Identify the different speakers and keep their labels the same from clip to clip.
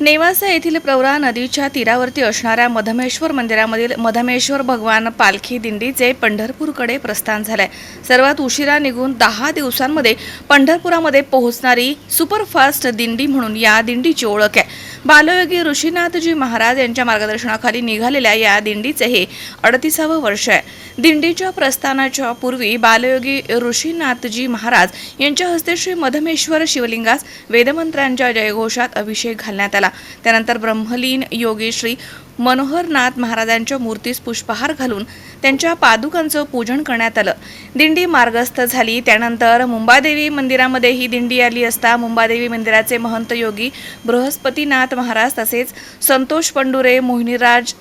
Speaker 1: नेवासा येथील प्रवरा नदीच्या तीरावरती असणाऱ्या मधमेश्वर मंदिरामधील मधमेश्वर भगवान पालखी दिंडीचे पंढरपूरकडे प्रस्थान झालंय. सर्वात उशिरा निघून दहा दिवसांमध्ये पंढरपुरामध्ये पोहोचणारी सुपरफास्ट दिंडी म्हणून या दिंडीची ओळख आहे. बालयोगी ऋषीनाथजी महाराज यांच्या मार्गदर्शनाखाली निघालेल्या या दिंडीचे हे अडतीसावं वर्ष आहे. दिंडीच्या प्रस्थानाच्या पूर्वी बालयोगी ऋषीनाथजी महाराज यांच्या हस्ते श्री मधमेश्वर शिवलिंगास वेदमंत्रांच्या जयघोषात अभिषेक घालण्यात आला. त्यानंतर ब्रह्मलीन योगी श्री मनोहरनाथ महाराजांच्या मूर्तीस पुष्पहार घालून त्यांच्या पादुकांचं पूजन करण्यात आलं. दिंडी मार्गस्थ झाली. त्यानंतर मुंबादेवी मंदिरामध्ये ही दिंडी आली असता मुंबादेवी मंदिराचे महंत योगी बृहस्पतीनाथ महाराज तसेच संतोष पंडुरे मोहिनीराज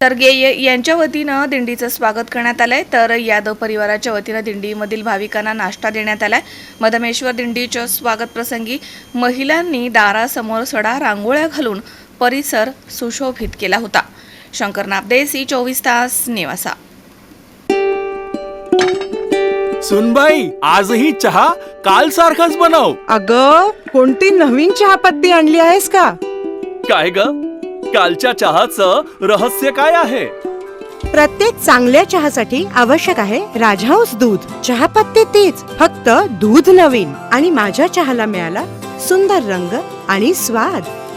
Speaker 1: तरगेय यांच्या वतीनं दिंडीचं स्वागत करण्यात आलंय. तर यादव परिवाराच्या वतीनं दिंडीमधील भाविकांना नाश्ता देण्यात आलाय. मधमेश्वर दिंडीच्या स्वागत प्रसंगी महिलांनी दारासमोर सडा रांगोळ्या घालून परिसर सुशोभित केला होता. शंकर नापदे सी चोवीस तास नेवासा.
Speaker 2: सुनबाई आजही चहा काल सारखाच बनव.
Speaker 3: अग कोणती नवीन चहापत्ती आणली आहेस का?
Speaker 2: काय ग? कालच्या चहाचं रहस्य काय आहे?
Speaker 4: प्रत्येक चांगल्या चहासाठी आवश्यक आहे राजहंस दूध. चहापत्ती तीच फक्त दूध नवीन आणि माझ्या चहाला मिळाला सुंदर रंग आणि स्वाद.